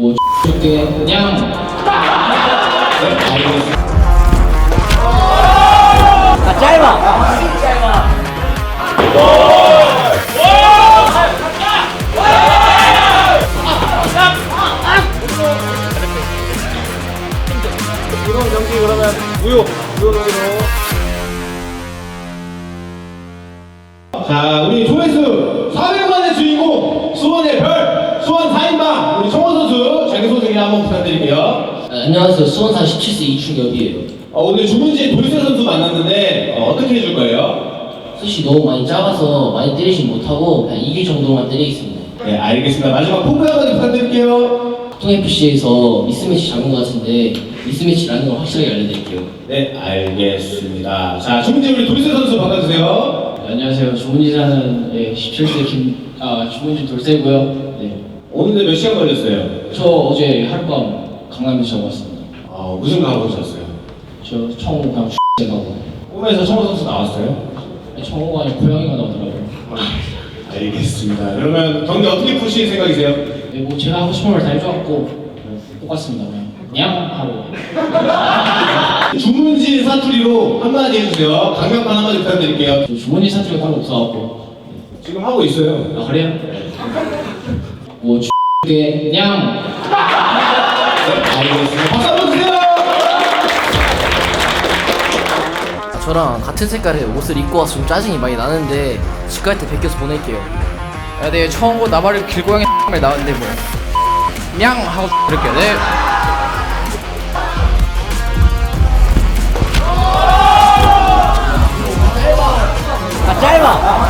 뭐 네, 알겠습니다. 아 짧아 이번 경기 그러면 무효 무효 경기로 자, 우리 조회수 400만의 주인공 수원의 별 수원 4인방 우리 청원 선수 자기소개 한번 부탁드릴게요. 아, 안녕하세요 수원사 17세 이충엽이에요 어, 오늘 주문지 돌쇠 선수 만났는데 어, 떻게 해줄 거예요? 숱이 너무 많이 작아서 많이 때리진 못하고 그냥 이길 정도만 때리겠습니다 네, 알겠습니다. 마지막 포크 한마디 부탁드릴게요. 통FC에서 미스매치 잡은 것 같은데 미스매치라는 걸 확실하게 알려드릴게요 네, 알겠습니다. 자, 주문지 우리 돌쇠 선수 바꿔주세요. 네, 안녕하세요 주문지라는 예, 17세 김, 아 주문지 돌쇠고요 네. 오는데 몇 시간 걸렸어요? 저 어제 하룻밤 강남에서 왔습니다 어, 무슨 강으로 오셨어요? 저 청호 그냥 X하고 꿈에서 청원 선수 나왔어요? 청호가 아니라 고양이가 나오더라고요 알겠습니다. 그러면 경기 어떻게 푸실 생각이세요? 네, 뭐 제가 하고 싶은 걸다 해줘갖고 똑같습니다 그냥 냥 하고 주문지 사투리로 한마디 해주세요. 강력한 한마디 부탁드릴게요. 저 주머니 사투리가 따로 없어갖고 지금 하고 있어요. 아 그래요? 뭐 X게 냥 알겠습니다. 박수 한번 주세요. 저랑 같은 색깔의 옷을 입고 와서 좀 짜증이 많이 나는데 집 갈 때 벗겨서 보낼게요. 야, 내 처음 보 나발을 길고양이 에 나왔는데 뭐 냥 하고 이렇게 네. 아, 짧아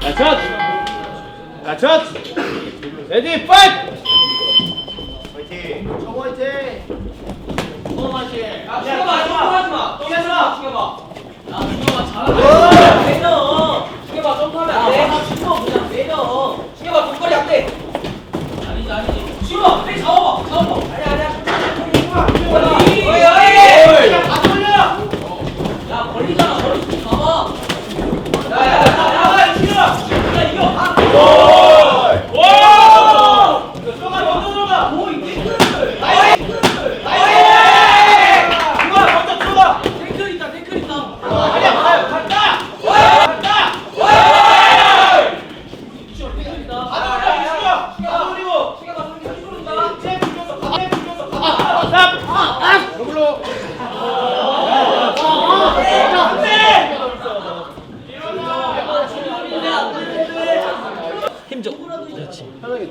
Kaçat! Kaçat! Ready, fight!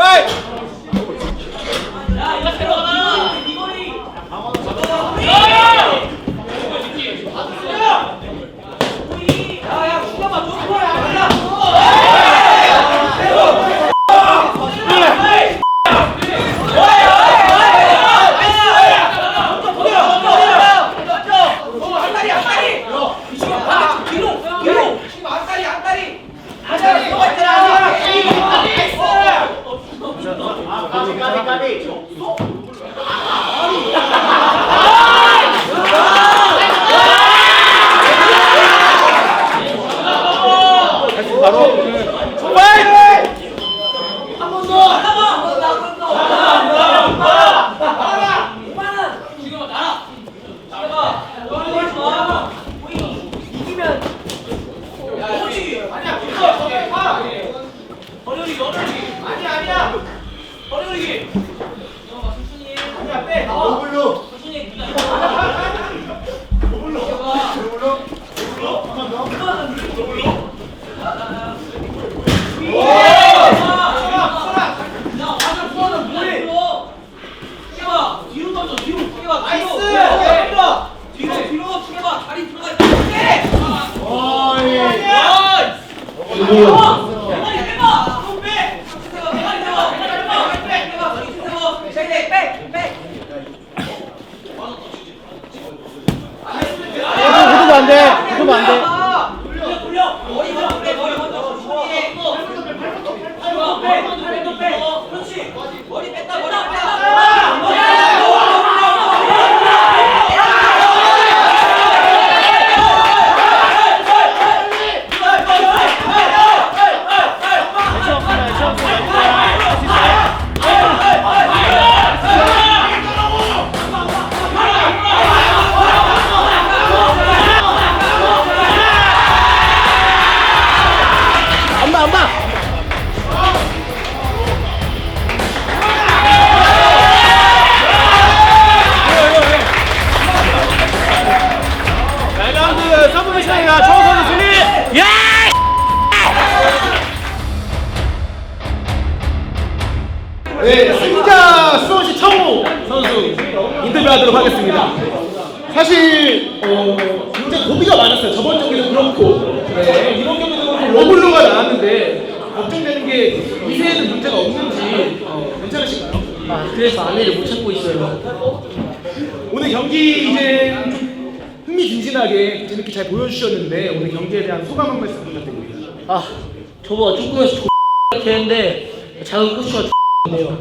파이 던져 뒤로 두개 봐. 나이스! 뒤로, 오케이. 갑니다. 뒤로 뒤로 두개 봐. 다리 들어가. 네. 와! 아, 이거. 와. 안 돼. 그러면 안 돼. 수원시 청우 선수 인터뷰하도록 하겠습니다. 사실 어, 굉장히 고비가 많았어요. 저번 경기도 그렇고 네, 이번 경기도 그렇고 러블로가 나왔는데 걱정되는 게 이세에는 문제가 없는지 어, 괜찮으신가요? 아 그래서 아내를 못 찾고 있어요 오늘 경기 이제 흥미진진하게 재밌게 잘 보여주셨는데 오늘 경기에 대한 소감 한 말씀 부탁드립니다. 아 저보다 조금해서 X 했는데 작은 코치가 네요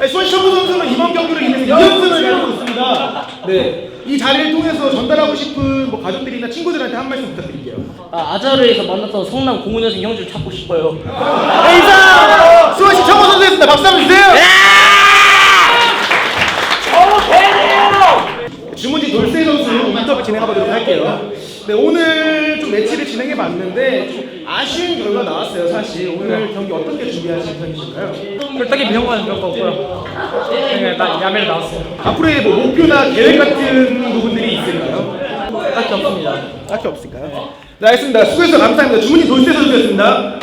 아니, 수원시 청우 선수는 이번 경기로 인해서 2연승을 가지고 있습니다. 네, 이 자리를 통해서 전달하고 싶은 뭐 가족들이나 친구들한테 한 말씀 부탁드릴게요. 아 아자르에서 만났던 성남 공훈여생 형제를 찾고 싶어요 네, 인사! 수원시 청우 선수였습니다. 박수 한번 주세요! 주문진 돌세 선수 인터뷰 진행해보도록 할게요. 네, 오늘 좀 매치를 진행해봤는데 좀 아쉬운 결과 나왔어요, 사실. 오늘 경기 어떻게 준비하신 편이실까요? 딱히 병원 그런 거 없고요 그냥 딱 야매를 나왔어요 앞으로의 뭐 목표나 계획 같은 부분들이 있을까요? 딱히 없습니다 딱히 없을까요? 네, 알겠습니다. 수고해주셔서 감사합니다. 주문진 돌세 선수였습니다.